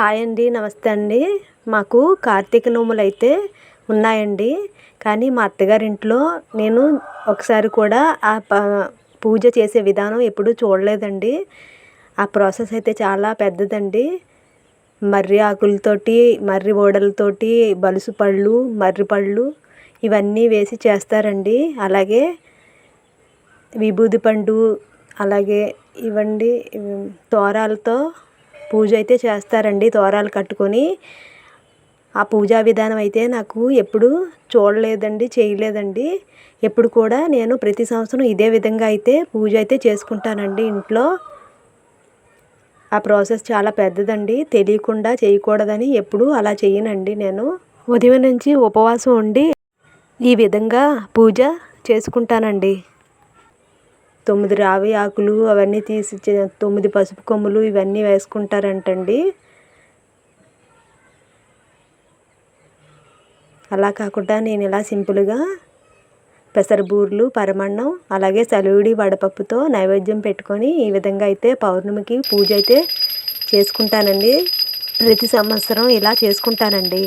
Hi అండి నమస్తే అండి. మాకు కార్తీక నోములు అయితే ఉన్నాయండి. కానీ మా అత్తగారింట్లో నేను ఒకసారి కూడా ఆ ప పూజ చేసే విధానం ఎప్పుడూ చూడలేదండి. ఆ ప్రాసెస్ అయితే చాలా పెద్దదండి. మర్రి ఆకులతోటి మర్రి ఓడలతోటి బలుసు పళ్ళు మర్రి పళ్ళు ఇవన్నీ వేసి చేస్తారండి. అలాగే విభూది పండు అలాగే ఇవ్వండి తోరాలతో పూజ అయితే చేస్తారండి తోరాలు కట్టుకొని. ఆ పూజా విధానం అయితే నాకు ఎప్పుడు చూడలేదండి చేయలేదండి. ఎప్పుడు కూడా నేను ప్రతి సంవత్సరం ఇదే విధంగా అయితే పూజ అయితే చేసుకుంటానండి ఇంట్లో. ఆ ప్రాసెస్ చాలా పెద్దదండి తెలియకుండా చేయకూడదని ఎప్పుడు అలా చేయనండి నేను. ఉదయం నుంచి ఉపవాసం ఉండి ఈ విధంగా పూజ చేసుకుంటానండి. తొమ్మిది రావి ఆకులు అవన్నీ తీసి తొమ్మిది పసుపు కొమ్ములు ఇవన్నీ వేసుకుంటారంటండి. అలా కాకుండా నేను ఇలా సింపుల్గా పెసరబూర్లు పరమన్నం అలాగే సలివిడి వడపప్పుతో నైవేద్యం పెట్టుకొని ఈ విధంగా అయితే పౌర్ణమికి పూజ అయితే చేసుకుంటానండి. ప్రతి సంవత్సరం ఇలా చేసుకుంటానండి.